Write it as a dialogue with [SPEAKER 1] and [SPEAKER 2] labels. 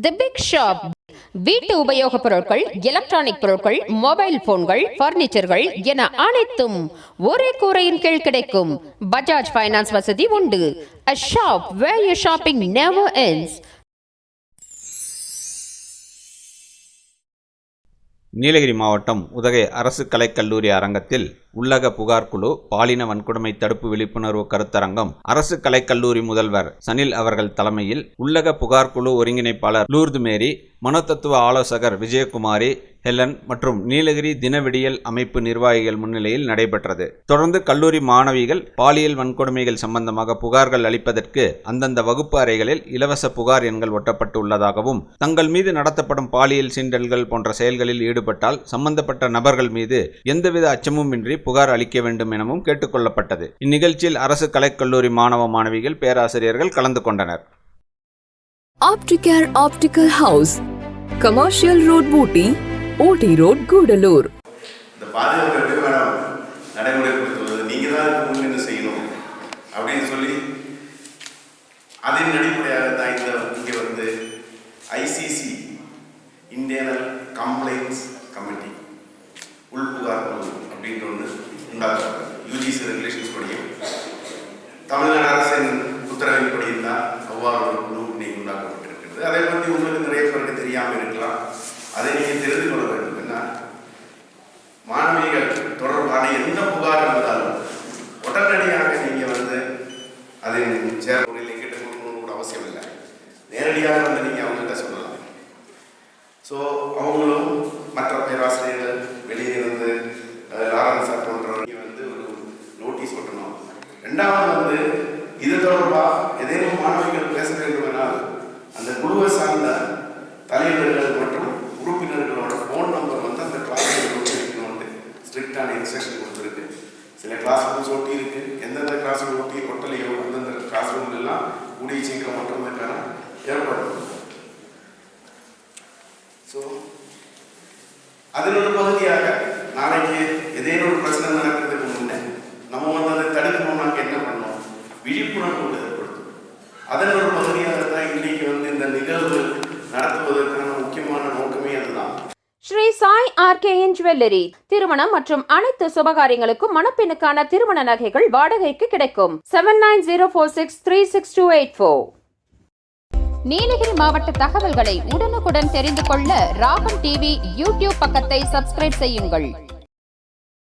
[SPEAKER 1] The big shop வீட்டு உபயோகப் பொருட்கள் எலக்ட்ரானிக் பொருட்கள் மொபைல் போன்கள் பர்னிச்சர்கள் என அனைத்தும் ஒரே கூரையின் கீழ் கிடைக்கும். பஜாஜ் ஃபைனான்ஸ் வசதி உண்டு. A shop where you shopping never ends.
[SPEAKER 2] Nilgiri மாவட்டம் உதகை அரசு கலைக்கல்லூரி அரங்கத்தில் உள்ளக புகார் குழு பாலின வன்கொடுமை தடுப்பு விழிப்புணர்வு கருத்தரங்கம் அரசு கலைக்கல்லூரி முதல்வர் சனில் அவர்கள் தலைமையில் உள்ளக புகார் குழு ஒருங்கிணைப்பாளர் லூர்து மேரி மனோதத்துவ ஆலோசகர் விஜயகுமாரி ஹெலன் மற்றும் நீலகிரி தினவிடியல் அமைப்பு நிர்வாகிகள் முன்னிலையில் நடைபெற்றது. தொடர்ந்து கல்லூரி மாணவிகள் பாலியல் வன்கொடுமைகள் சம்பந்தமாக புகார்கள் அளிப்பதற்கு அந்தந்த வகுப்பு அறைகளில் இலவச புகார் எண்கள் ஒட்டப்பட்டு உள்ளதாகவும் தங்கள் மீது நடத்தப்படும் பாலியல் சீண்டல்கள் போன்ற செயல்களில் ஈடுபட்டால் சம்பந்தப்பட்ட நபர்கள் மீது எந்தவித அச்சமுமின்றி புகார் அளிக்க வேண்டும் எனவும் கேட்டுக்கொள்ளப்பட்டது. இந்நிகழ்ச்சியில் அரசு கலைக்கல்லூரி மாணவ மாணவிகள் பேராசிரியர்கள் கலந்து கொண்டனர்.
[SPEAKER 3] Opticare Optical House, Commercial Road, Booty, OT Road, Gudalur.
[SPEAKER 4] இந்த பாதுகாப்பு மேடம் நடைமுறைப்படுத்துவது நீங்கள் தான் முன்னின்று செய்யணும்? அப்படின்னு சொல்லி அதன் அடிப்படையாக ஒன்று யூஜிசி ரெகுலேஷன்ஸ் படியும் தமிழ்நாடு அரசின் உத்தரவின்படியும் தான் அவ்வாறு ஒரு குழு இன்னைக்கு உண்டாக்கப்பட்டிருக்கிறது. அதை பற்றி உங்களுக்கு நிறைய பேருக்கு தெரியாமல் இருக்கலாம். அதை நீங்கள் தெரிந்து கொள்ள வேண்டும். என்ன மாணவிகள் தொடர்பான எந்த புகார் இருந்தாலும் உடனடியாக நீங்கள் வந்து அதை சேர் முறையில் கேட்டுக்கொள்ளணும்னு கூட அவசியம் இல்லை. நேரடியாக வந்து நீங்கள் அவங்கள்ட்ட சொல்லலாம். ஸோ அவங்களும் மற்ற பேராசிரியர்கள் வெளியே இருந்து சார் போன்றவங்க வந்து ஒரு நோட்டீஸ் ஒட்டணும் ரெண்டாவது வந்து இது தொடர்பாக ஏதேனும் மாணவிகள் பேச வேண்டுமென்றால் அந்த குழுவை சார்ந்த தலைவர்கள் மற்றும் உறுப்பினர்களோட ஃபோன் நம்பர் வந்து அந்த கிளாஸ் ரூம் ஸ்ட்ரிக்டான இன்ஸ்ட்ரக்ஷன் கொடுத்துருக்கு. சில கிளாஸ் ரூம்ஸ் ஒட்டி இருக்கு. எந்தெந்த கிளாஸ் ரூம் ஒட்டி ஒட்டலையோ அந்தந்த கிளாஸ் ரூம்ல எல்லாம் கூடிய சீக்கிரம் ஒட்டுறதுக்கான ஏற்பாடு ஸோ அதில் ஒரு பகுதியாக நாளைக்கு ஏதேனும் ஒரு பிரச்சனை நடக்குது நம்ம வந்து அதை தடுக்கணும்னாக்க என்ன பண்ணணும்? விழிப்புணர்வு ஏற்படுத்தும் அதன் ஒரு பகுதியாக தான் இன்னைக்கு வந்து இந்த நிகழ்வு நடத்துவதற்கான முக்கியமான நோக்கமே அதுதான்.
[SPEAKER 1] ஸ்ரீ சாய் ஆர்கேஎன் ஜுவல்லரி திருமணம் மற்றும் அனைத்து சுபகாரியங்களுக்கும் மணப்பெண்ணுக்கான திருமண நகைகள் வாடகைக்கு கிடைக்கும். Seven nine zero four six three six two eight four Nilgiri மாவட்ட தகவல்களை உடனுக்குடன் தெரிந்து கொள்ள ராகம் டிவி யூடியூப் பக்கத்தை சப்ஸ்கிரைப் செய்யுங்கள்.